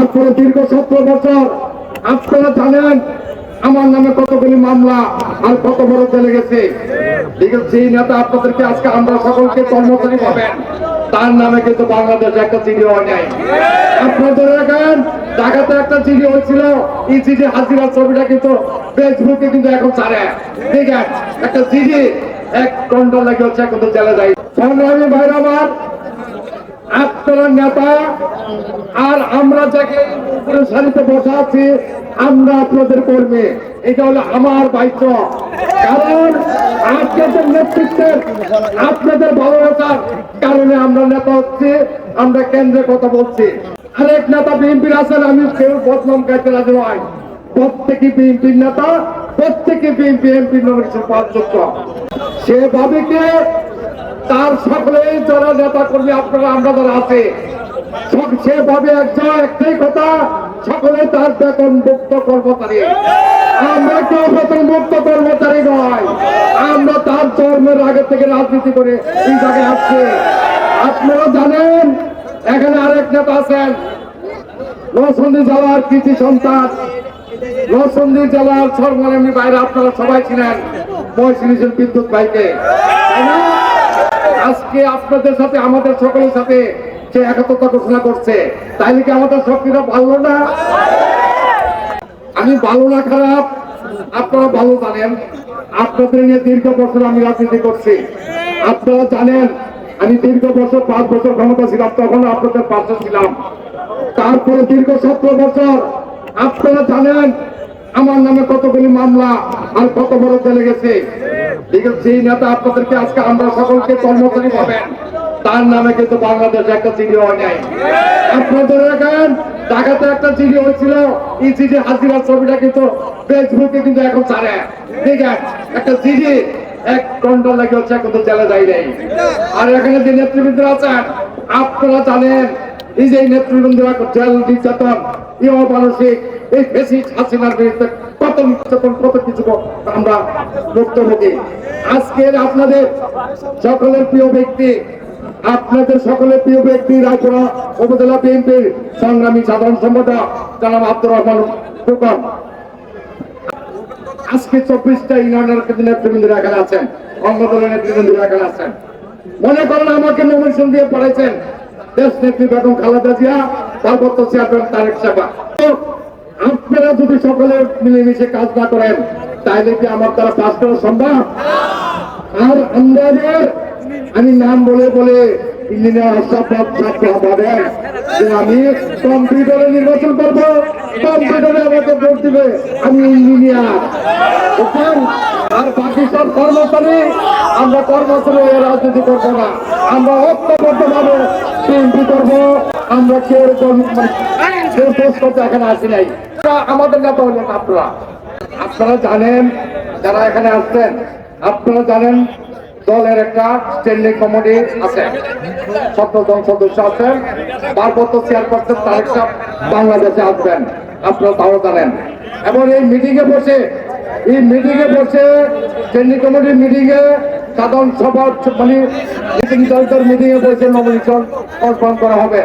তারপরে দীর্ঘ সতেরো বছর আপনারা জানেন, আমার নামে কতগুলি মামলা আর কত বড় চলে গেছে। সেই নেতা আপনাদেরকে আজকে আমরা সকলকে কর্মচারী পাবেন তার নামে কিন্তু বাংলাদেশে একটা চিঠি হয় নাই। একটা চিঠি হয়েছিল, এই চিঠি ছবিটা কিন্তু ফেসবুকে কিন্তু এখন ছাড়ে। ঠিক আছে একটা চিঠি, এক ঘণ্টা লাগে হচ্ছে এখন তো চলে যায়। সংগ্রামী ভাইরা আমার আপনারা নেতা, আর আমরা যাকে সারিতে বসা আছি, আমরা আপনাদের কর্মী। এটা হলো আমার দায়িত্ব। কারণ আপনাদের নেতৃত্বের আপনাদের ভালোবাসার কারণে আমরা নেতা হচ্ছি, আমরা কেন্দ্রে কথা বলছি। আরেক নেতা বিএনপির আছেন, আমি কেউ বদনাম গাইতে রাজি নয়। প্রত্যেকে বিএনপির নেতা প্রত্যেকে বিএনপি এমপি, নমিনেশন পাওয়ার যোগ্য। সে ভাবিকে তার সকলেই যারা নেতা কর্মী, আপনারা, আমরা যারা আছে সেভাবে একজন একটাই কথা, সকলে তার বেতন মুক্ত কর্মচারী। আমরা কেউ বেতন মুক্ত কর্মচারী নয়। আমরা তার জন্মের আগে থেকে রাজনীতি করে এই জায়গায় আসছি। আপনারা জানেন, এখানে আরেক নেতা আছেন নরসন্দী জেলার কৃষি সন্তান। নরসন্দী জেলার সর্বনিম্ন বাইরে আপনারা সবাই ছিলেন মহিষিনীশের বিদ্যুৎ না? আজকে আপনাদের সাথে, আমাদের সকলের সাথে সে একত্রতা ঘোষণা করছে তাইলে কি আমাদের শক্তিটা ভালো না? আমি ভালো না খারাপ? আপনারা ভালো জানেন। আপনাদের নিয়ে দীর্ঘ বছর আমি রাজনীতি করছি। আপনারা জানেন, আমি দীর্ঘ বছর, পাঁচ বছর ক্ষমতা ছিলাম, তখন আপনাদের পাশে ছিলাম। তারপরে দীর্ঘ সতেরো বছর, আপনারা জানেন, আমার নামে কতগুলি মামলা আর কত বড় চলে গেছে। আছে নেতা আপনাদেরকে আজকে আমরা সকলকে কর্মচারী পাবেন তার নামে কিন্তু বাংলাদেশে একটা চিঠি হয় নাই। আপনাদের দেখেন ঢাকাতে একটা চিঠি হয়েছিল। এই চিঠি হাজিরা ছবিটা কিন্তু ফেসবুকে কিন্তু এখন ছাড়ে। ঠিক আছে একটা চিঠি, এক ঘণ্টা লাগে হচ্ছে, এখন তো চলে যায় নাই। আর এখানে যে নেতৃবৃন্দ আছেন, আপনারা জানেন, এই যে নেতৃবৃন্দরা জেল নির্যাতন এই অমানসিক এই ফেসিস হাসিনার বিরুদ্ধে কত নির্যাতন কত কিছু আমরা ভুক্তভোগী আজকের আপনাদের সকলের প্রিয় ব্যক্তি, আপনাদের সকলের প্রিয় ব্যক্তি রায়পুরা উপজেলা বিএনপির সংগ্রামী সাধারণ সম্পাদক জনাব আব্দুর রহমান ফুকন। আজকে চব্বিশটা ইউনিয়নের নেতৃবৃন্দরা এখানে আছেন অঙ্গ দলের নেতৃবৃন্দরা এখানে আছেন। মনে করেন আমাকে নমিনেশন দিয়ে পড়াইছেন দেশ নেত্রী বেগম খালেদা জিয়া, পার্বত্য চেয়ারম্যান তারেক সাবা আপনারা যদি সকলে মিলেমিশে কাজ না করেন তাহলে কি আমার দ্বারা পাস করা সম্ভব? আর আমাদের আমি নাম বলে বলে ইঞ্জিনিয়ার? আর কর্মচারী, আমরা কর্মচারী রাজনীতি করব আমরা ভাবে করব। আমরা কেউ মানে কেউ শেষ করতে এখানে আসি নাই। আমাদের নেতা হলেন আপনারা। আপনারা জানেন যারা এখানে আসছেন, আপনারা জানেন দলের একটা স্ট্যান্ডিং কমিটি আছে। সতেরো জন সদস্য আছেন পার্বত্য চেয়ারপারসন তারেক সাহেব বাংলাদেশে আসবেন। আপনারা তাও জানেন। এবং এই মিটিংয়ে বসে, এই মিটিংয়ে বসে স্ট্যান্ডিং কমিটির মিটিং এ সাধারণ সভা মানে মিটিং দলদের মিটিং এ বসে নমিনেশন কনফার্ম করা হবে।